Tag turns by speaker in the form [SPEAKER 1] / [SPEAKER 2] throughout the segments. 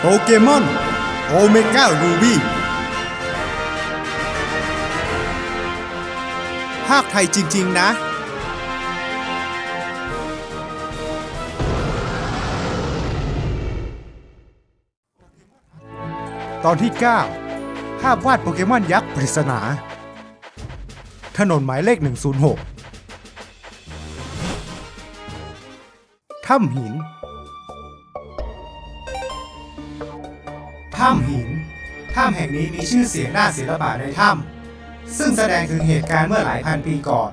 [SPEAKER 1] โปเกมอนโอเมก้ารูบี้ภาคไทยจริง ๆ นะ ตอนที่ 9 ภาพวาดโปเกมอนยักษ์ปริศนา ถนนหมายเลข 106ถ้ำหิน ถ้ำหิน ถ้ำแห่งนี้มีชื่อเสียงด้านศิลปะในถ้ำซึ่งแสดงถึงเหตุการณ์เมื่อหลายพันปีก่อน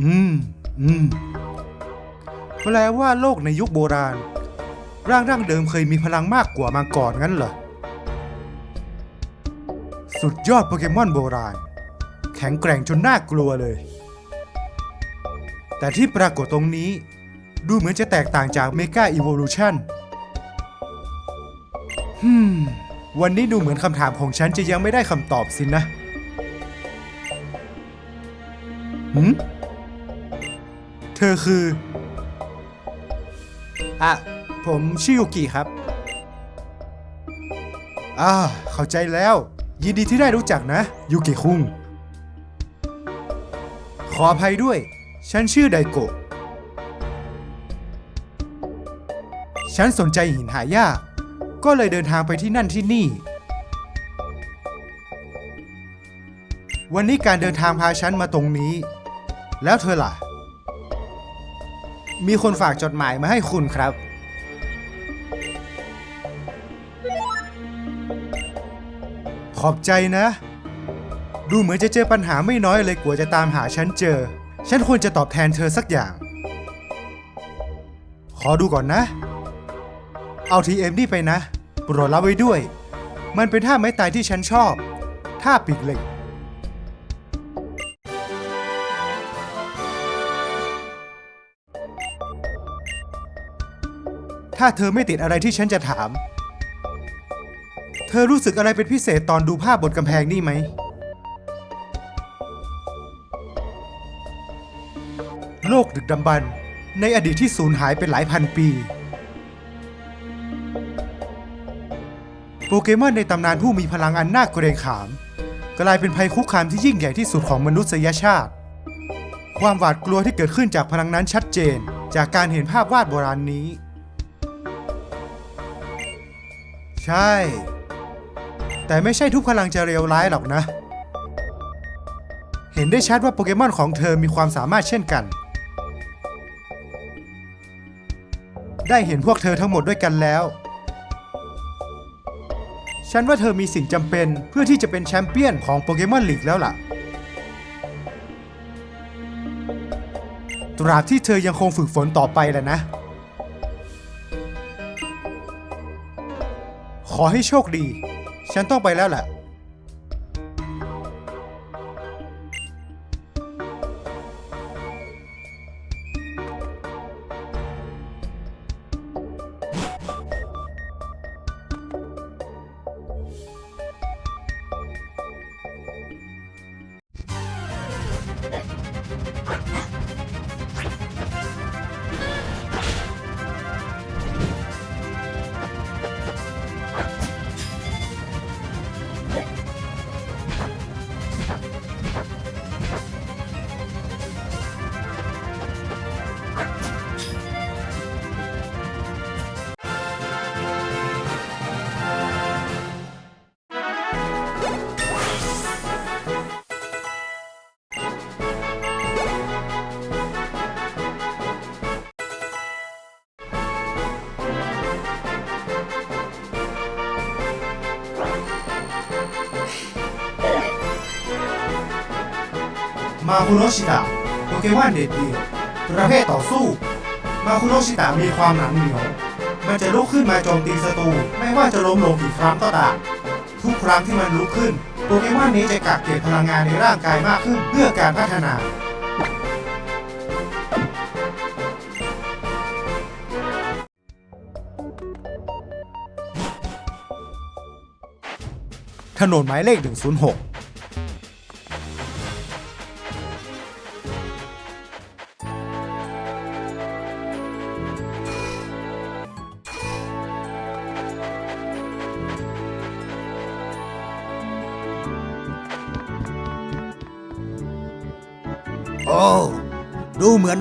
[SPEAKER 1] อืม อืม แปลว่าโลกในยุคโบราณ ร่างร่างเดิมเคยมีพลังมากกว่ามาก่อนงั้นเหรอ สุดยอดโปเกมอนโบราณ แข็งแกร่งจนน่ากลัวเลย แต่ที่ปรากฏตรงนี้ ดูเหมือนจะแตกต่างจากเมกาอีโวลูชันฮึมวันนี้ดูเหมือนคำถามของฉันจะยังไม่ได้คำตอบสินะหืม อคือ อะ ผมชื่อยูกิครับ อ่า เข้าใจแล้ว ยินดีที่ได้รู้จักนะ ยูกิคุง ขออภัยด้วย ฉันชื่อไดโกะ ฉันสนใจหินหายาก ก็เลยเดินทางไปที่นั่นที่นี่ วันนี้การเดินทางพาฉันมาตรงนี้ แล้วเธอล่ะ มีคนฝากจดหมายมาให้คุณครับ ขอบใจนะ ดูเหมือนจะเจอปัญหาไม่น้อยเลยกว่าจะตามหาฉันเจอ ฉันควรจะตอบแทนเธอสักอย่าง ขอดูก่อนนะ เอาทีเอ็มนี่ไปนะ โปรดรับไว้ด้วย มันเป็นท่าไม้ตายที่ฉันชอบ ท่าปีกเหล็ก ถ้าเธอไม่ติดอะไรที่ฉันจะถาม เธอรู้สึกอะไรเป็นพิเศษตอนดูภาพบนกำแพงนี่ไหม โลกดึกดำบรรพ์ในอดีตที่สูญหายเป็นหลายพันปี โปเกมอนในตำนานผู้มีพลังอันน่าเกรงขาม กลายเป็นภัยคุกคามที่ยิ่งใหญ่ที่สุดของมนุษยชาติ ความหวาดกลัวที่เกิดขึ้นจากพลังนั้นชัดเจน จากการเห็นภาพวาดโบราณนี้ ใช่ แต่ไม่ใช่ทุกพลังจะเลวร้ายหรอกนะ เห็นได้ชัดว่าโปเกมอนของเธอมีความสามารถเช่นกัน ได้เห็นพวกเธอทั้งหมดด้วยกันแล้ว ฉันว่าเธอมีสิ่งจำเป็นเพื่อที่จะเป็นแชมเปี้ยนของโปเกมอนลีกแล้วล่ะ ตราบที่เธอยังคงฝึกฝนต่อไปแหละนะ ขอให้โชคดี ฉันต้องไปแล้วแหละ
[SPEAKER 2] มาคุโนชิตะโปเกมอนเด็ดเดี่ยวประเภทต่อสู้ มาคุโนชิตะมีความหนังเหนียว มันจะลุกขึ้นมาโจมตีศัตรูไม่ว่าจะล้มลงกี่ครั้งก็ตามทุกครั้งที่มันลุกขึ้น โปเกมอนนี้จะกักเก็บพลังงานในร่างกายมากขึ้นเพื่อการพัฒนาถนนหมายเลข 106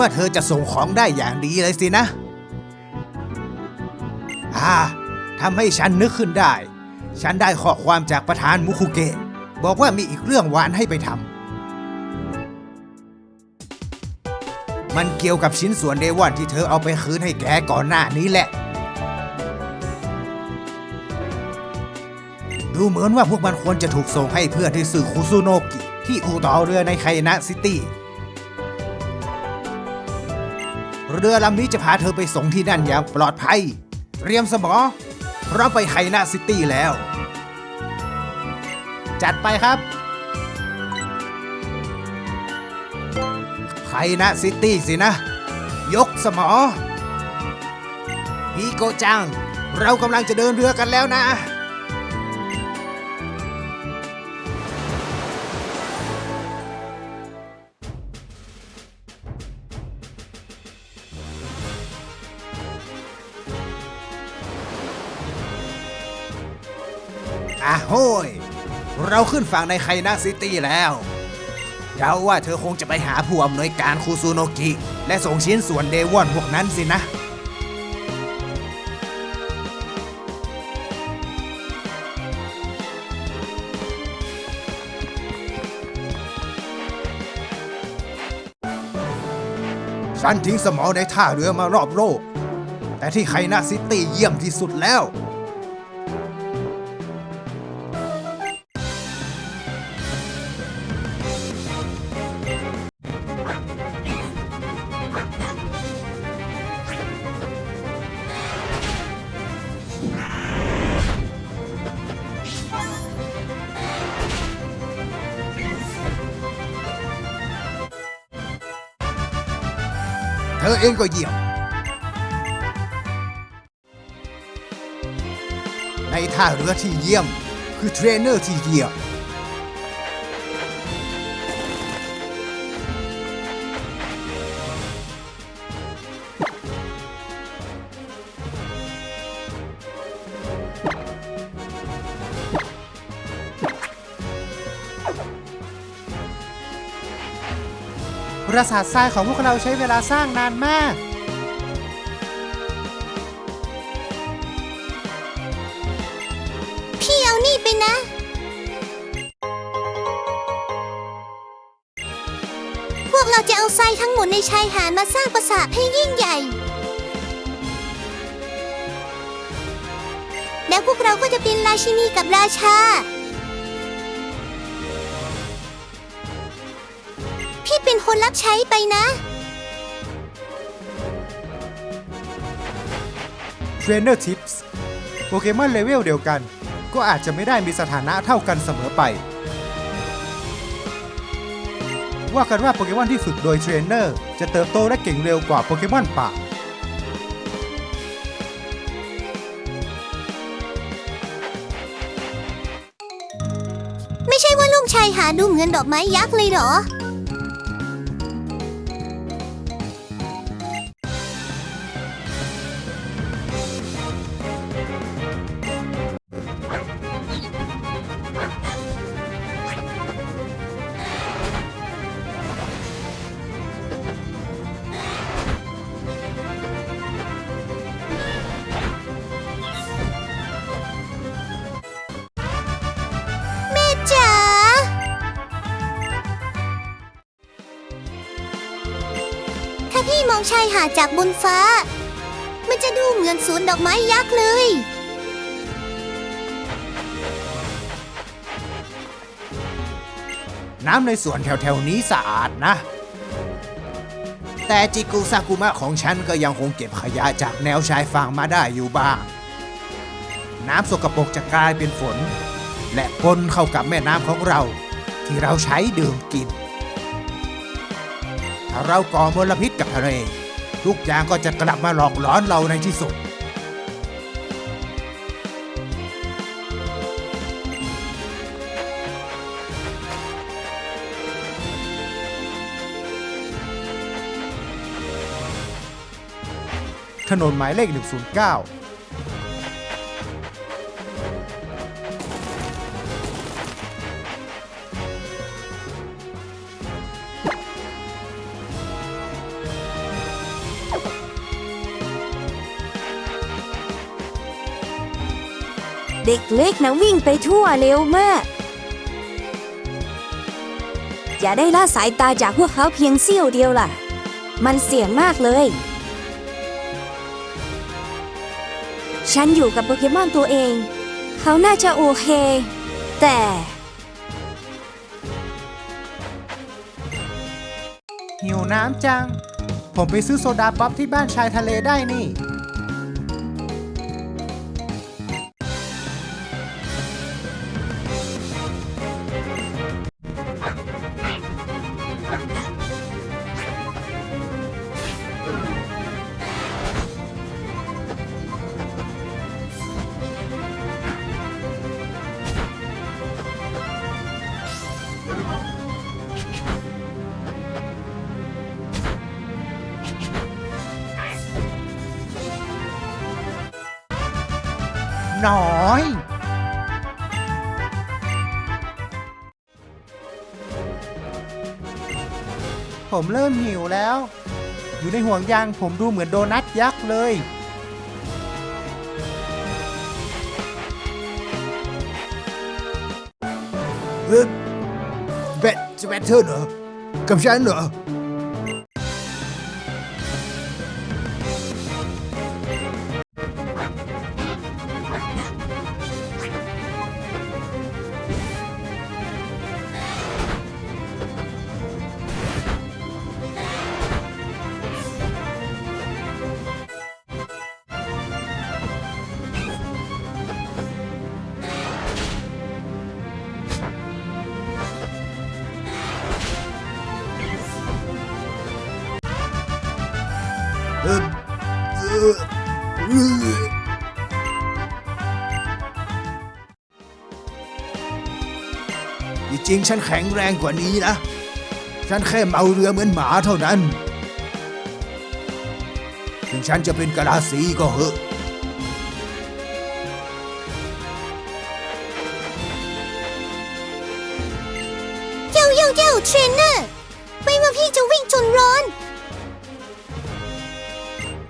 [SPEAKER 1] ว่าเธอจะส่งของได้อย่างดีเลยสินะ อ่าทำให้ฉันนึกขึ้นได้ ฉันได้ข้อความจากประธานมุคุเกะ บอกว่ามีอีกเรื่องหวานให้ไปทำ มันเกี่ยวกับชิ้นส่วนเดวอนที่เธอเอาไปคืนให้แกก่อนหน้านี้แหละ ดูเหมือนว่าพวกมันควรจะถูกส่งให้เพื่อนที่สื่อคุซุโนกิ ที่อู่ต่อเรือในไคนะซิตี้ เรือลำนี้จะพาเธอไปส่งที่นั่นอย่างปลอดภัย เตรียมสมอเราไปไคนาซิตี้แล้ว จัดไปครับไคนาซิตี้สินะ ยกสมอฮีโกจัง เรากำลังจะเดินเรือกันแล้วนะ โห้ย เราขึ้นฝั่งในไคนาซิตี้แล้วเดาว่าเธอคงจะไปหาผู้อำนวยการคูซูโนกิ และส่งชิ้นส่วนเดวอนพวกนั้นสินะ ฉันทิ้งสมอในท่าเรือมารอบโลก แต่ที่ไคนาซิตี้เยี่ยมที่สุดแล้ว งก็เยี่ยม ในท่าเรือที่เยี่ยม คือเทรนเนอร์ที่เยี่ยม
[SPEAKER 2] ราสาททรายของพวกเราใช้เวลาสร้างนานมาก
[SPEAKER 3] พี่เอานี่ไปนะ พวกเราจะเอาทรายทั้งหมดในชายหาดมาสร้างปราสาทให้ยิ่งใหญ่ แล้วพวกเราก็จะเป็นราชินีกับราชา คนรับใช้ไปนะ
[SPEAKER 2] เทรนเนอร์ทิปส์โปเกมอนเลเวลเดียวกัน ก็อาจจะไม่ได้มีสถานะเท่ากันเสมอไป ว่ากันว่าโปเกมอนที่ฝึกโดยเทรนเนอร์จะเติบโตและเก่งเร็วกว่าโปเกมอนป่า
[SPEAKER 3] ไม่ใช่ว่าลูกชายหาดูเหมือนดอกไม้ยักษ์เลยเหรอามองชายหาดจากบนฟ้า มันจะดูเหมือนสวนดอกไม้ยักษ์เลย
[SPEAKER 4] น้ำในสวนแถวๆนี้สะอาดนะ แต่จิกุซากุมะของฉันก็ยังคงเก็บขยะจากแนวชายฝั่งมาได้อยู่บ้าง น้ำสกปรกจะกลายเป็นฝน และปนเข้ากับแม่น้ำของเรา ที่เราใช้ดื่มกิน เราก่อมลพิษกับทะเล ทุกอย่างก็จะกลับมาหลอกหลอนเราในที่สุด
[SPEAKER 1] ถนนหมายเลข 109
[SPEAKER 5] เด็กเล็กนะวิ่งไปทั่วเร็วมาก อย่าได้ละสายตาจากพวกเขาเพียงเสี้ยวเดียวล่ะ มันเสี่ยงมากเลย ฉันอยู่กับโปเกมอนตัวเอง เขาน่าจะโอเค แต่
[SPEAKER 1] หิวน้ำจัง ผมไปซื้อโซดาป๊อปที่บ้านชายทะเลได้นี่ ผมเริ่มหิวแล้ว อยู่ในห่วงยางผมดูเหมือนโดนัทยักษ์เลย
[SPEAKER 4] เฮ้ยแบทจะแบทเทิลเหรอกับฉันเหรอ งฉันแข็งแรงกว่านี้นะ ฉันแค่เมาเรือเหมือนหมาเท่านั้น ถึงฉันจะเป็นกะลาสีก็เหอะ
[SPEAKER 3] เย้าเย้าเย้าเทรนเนอร์ไม่ว่าพี่จะวิ่งจนร้อน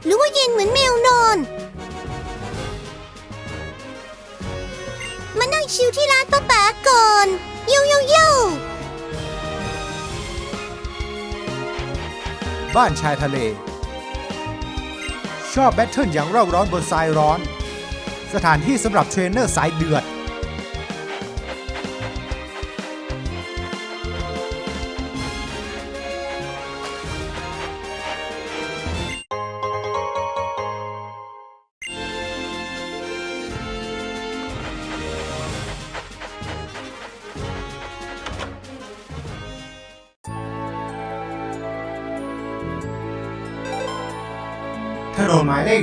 [SPEAKER 3] หรือว่าเย็นเหมือนแมวนอน มานั่งชิวที่ร้านป้าป๋าก่อน ย้าเย้าเย้า
[SPEAKER 1] บ้านชายทะเล ชอบแบทเทิลอย่างเร่าร้อนบนทรายร้อน สถานที่สำหรับเทรนเนอร์สายเดือด ถนนหมายเลข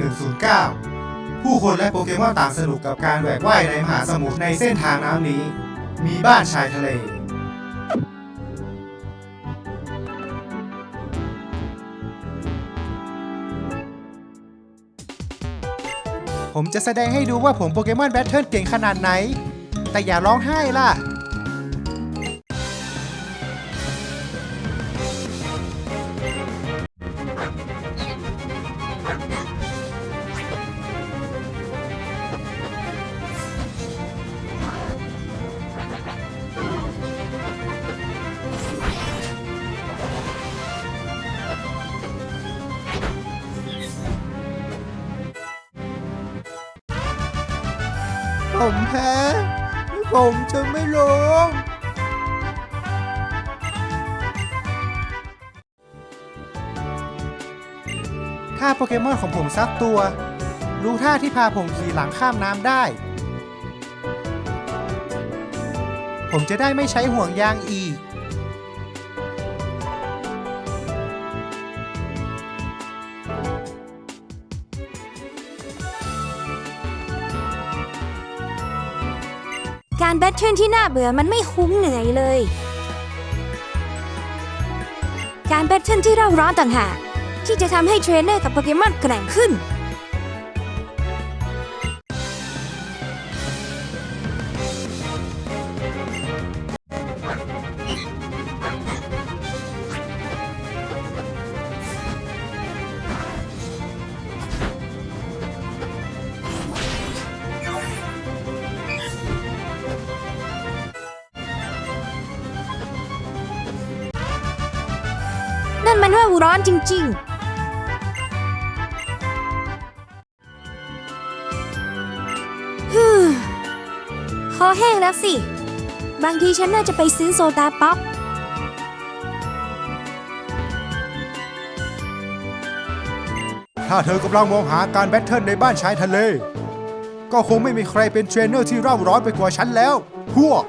[SPEAKER 1] 109 ผู้คนและโปเกมอนต่างสนุกกับการแหวกว่ายในมหาสมุทรในเส้นทางน้ำนี้ มีบ้านชายทะเล ผมจะแสดงให้ดูว่าผมโปเกมอนแบทเทิลเก่งขนาดไหน แต่อย่าร้องไห้ล่ะ ผมจะไม่ลงถ้าโปเกมอนของผมซักตัว รู้ท่าที่พาผมขี่หลังข้ามน้ำได้ ผมจะได้ไม่ใช้ห่วงยางอี กา
[SPEAKER 5] รแบทเทิลที่น่าเบื่อมันไม่คุ้มเหนื่อยเลย การแบทเทิลที่เราร้อนต่างหากที่จะทำให้เทรนเนอร์กับโปเกมอนแกร่งขึ้น มันว่าร้อนจริงๆฮึมคอแห้งแล้วสิ บางทีฉันน่าจะไปซื้อโซดาป๊อป
[SPEAKER 1] ถ้าเธอกำลังมองหาการแบทเทิลในบ้านชายทะเล ก็คงไม่มีใครเป็นเทรนเนอร์ที่เร่าร้อนไปกว่าฉันแล้ว พวก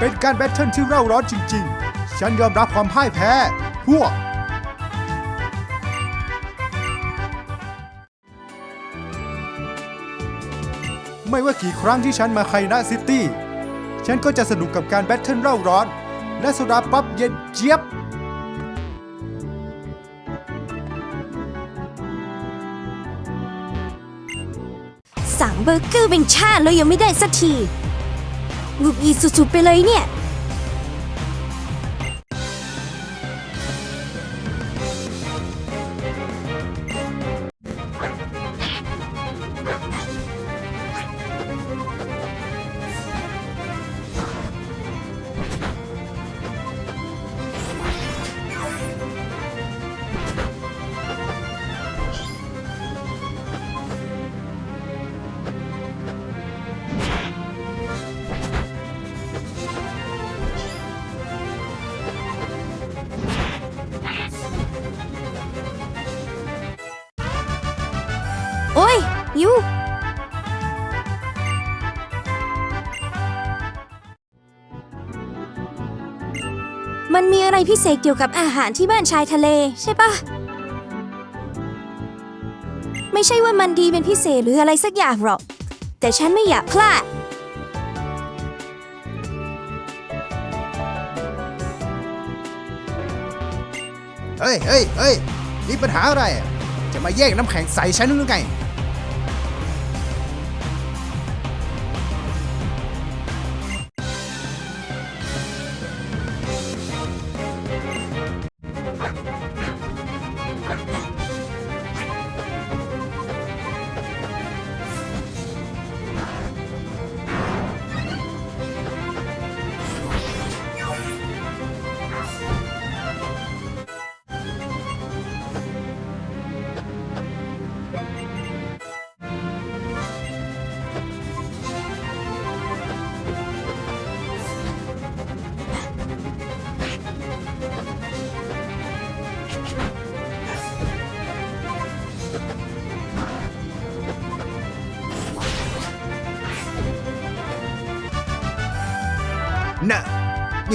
[SPEAKER 1] เป็นการแบทเทิลที่เร่าร้อนจริง ๆ ฉันยอมรับความพ่ายแพ้ พวก ไม่ว่ากี่ครั้งที่ฉันมาไคนาซิตี้ ฉันก็จะสนุกกับการแบทเทิลเร่าร้อน และโซดาป๊อปเย็นเจี๊ยบ
[SPEAKER 5] สั่งเบอร์เกอร์เป็นชาติแล้วยังไม่ได้สักที หงุดหงิดสุดๆไปเลยเนี่ย อะไรพิเศษเกี่ยวกับอาหารที่บ้านชายทะเลใช่ปะไม่ใช่ว่ามันดีเป็นพิเศษหรืออะไรสักอย่างหรอก แต่ฉันไม่อยากพลาด
[SPEAKER 4] เฮ้ยเฮ้ยเฮ้ยมีปัญหาอะไร จะมาแย่งน้ำแข็งใส่ฉันหรือไง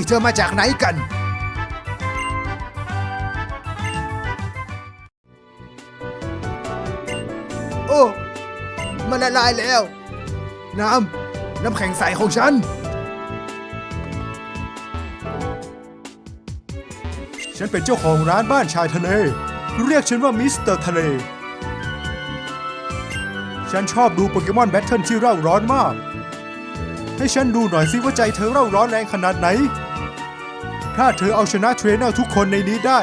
[SPEAKER 4] นี่เธอมาจากไหนกัน โอ้ มันละลายแล้ว น้ำ น้ำแข็งใสของฉัน
[SPEAKER 1] ฉันเป็นเจ้าของร้านบ้านชายทะเล เรียกฉันว่ามิสเตอร์ทะเล ฉันชอบดูโปเกมอนแบทเทิลที่เร่าร้อนมาก ให้ฉันดูหน่อยสิว่าใจเธอเร่าร้อนแรงขนาดไหน ถ้าเธอเอาชนะเทรนเนอร์ทุกคนในนี้ได้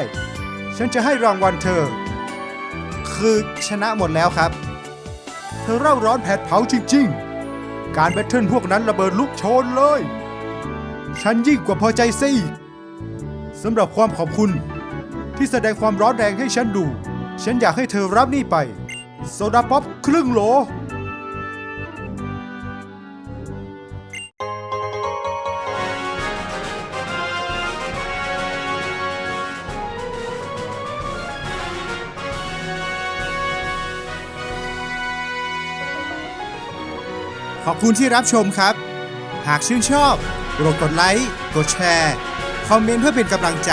[SPEAKER 1] ฉันจะให้รางวัลเธอ คือชนะหมดแล้วครับ เธอเร่าร้อนแผดเผาจริง ๆ การแบทเทิลพวกนั้นระเบิดลุกโชนเลย ฉันยิ่งกว่าพอใจซะอีกสำหรับความขอบคุณที่แสดงความร้อนแรงให้ฉันดู ฉันอยากให้เธอรับนี่ไป โซดาป๊อปครึ่งโหล คุณที่รับชมครับ หากชื่นชอบโปรดกดไลค์ กดแชร์ คอมเมนต์เพื่อเป็นกำลังใจ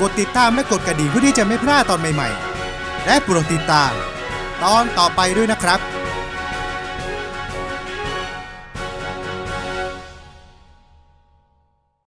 [SPEAKER 1] กดติดตามและกดกระดิ่งเพื่อที่จะไม่พลาดตอนใหม่ๆ และโปรดติดตาม ตอนต่อไปด้วยนะครับ